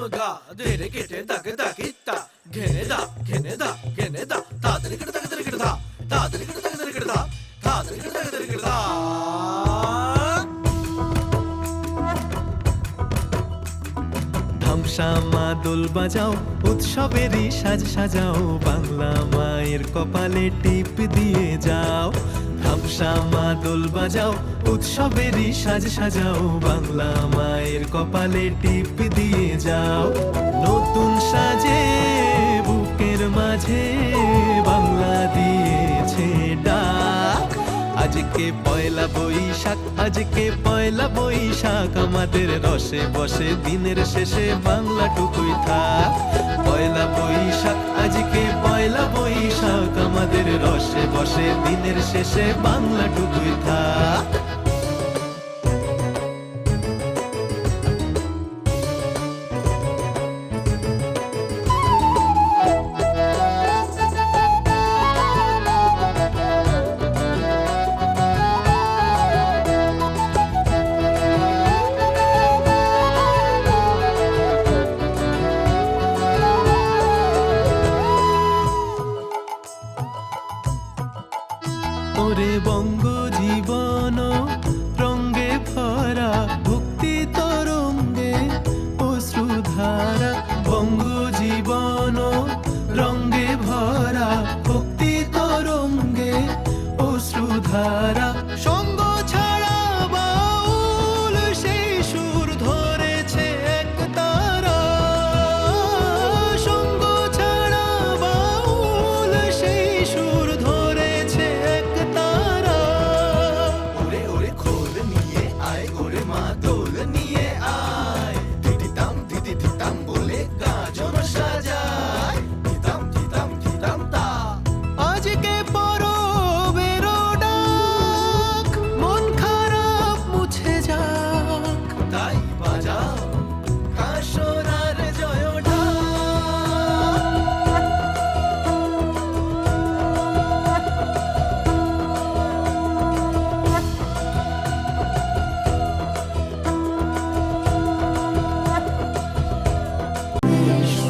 নাম গা, ধেরে কেটে দাকে দাকে তা ঘেনে দা ঘেনে দা ঘেনে দা। তাড়াতাড়ি কেটে দাকে দাকে কেটে দা। তাড়াতাড়ি কেটে দাকে দাকে কেটে দা। তাড়াতাড়ি কেটে দাকে দাকে কেটে দা। ধামসা মাদল বাজাও, উৎসবেরই সাজ সাজাও, বাংলা মায়ের কপালে টিপ দিয়ে যাও। দোল বাজাও, উৎসবেরই সাজ সাজাও, বাংলা মায়ের কপালে টিপ দিয়ে যাও। নতুন সাজে, বুকের মাঝে বাংলা দিয়েছে ডাক। আজকে পয়লা বৈশাখ, আজকে পয়লা বৈশাখ, আমাদের রসে বসে দিনের শেষে বাংলা টুকুই থাক। পয়লা বৈশাখ, আজকে পয়লা বৈশাখ আমাদের রসে বসে দিনের শেষে বাংলা টুকুই থাক। বঙ্গ জীবন দু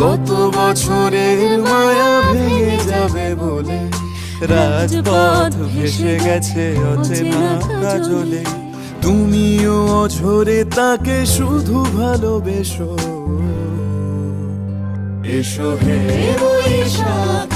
গত বছরের মায়া ভেঙে যাবে বলে। রাজপথ ভেসে গেছে অচেনা কাজলে। তুমিও অঝরে তাকে শুধু ভালোবেসো। এসো হে বৈশাখ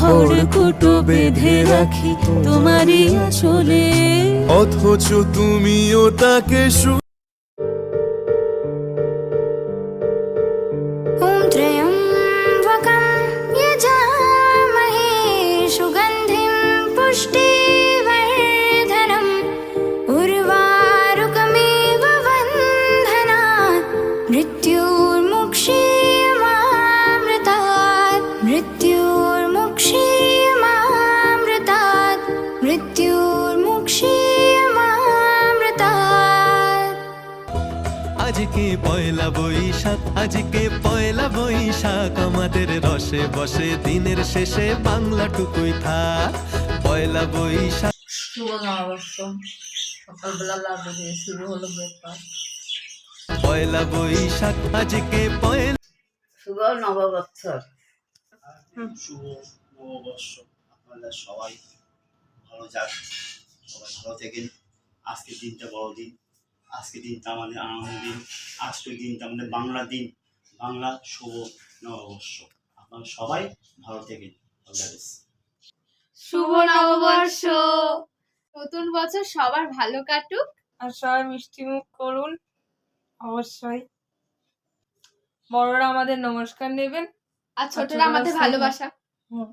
খড়কুটো বেঁধে রাখি তোমারই আঁচলে অথচ তুমিও তাকে সু ॐ আজকে পয়লা বৈশাখ আজকে পয়লা বৈশাখ। আমাদের রসে বসে দিনের শেষে বাংলা টুকুই থাক। পয়লা বৈশাখ। শুভ নববর্ষ সকালবেলা লাড্ডু দিয়ে শুরু হলো ব্রেকফাস্ট পয়লা বৈশাখ আজকে পয়লা শুভ নববর্ষ শুভ নববর্ষ আপনারা সবাই ভালো যাক। সবাই ভালো থাকেন। আজকের দিনটা বড় দিন আজকের দিনটা আমাদের আনন্দ দিন আজকের দিনটা আমাদের বাংলা দিন বাংলা শুভ নববর্ষ। আপনারা সবাই ভালো থাকেন। শুভ নববর্ষ। নতুন বছর সবার ভালো কাটুক। আর সবাই মিষ্টি মুখ করুন অবশ্যই। বড়রা আমাদের নমস্কার নেবেন। আর ছোটরা ছোটরা আমাদের ভালোবাসা। হুম।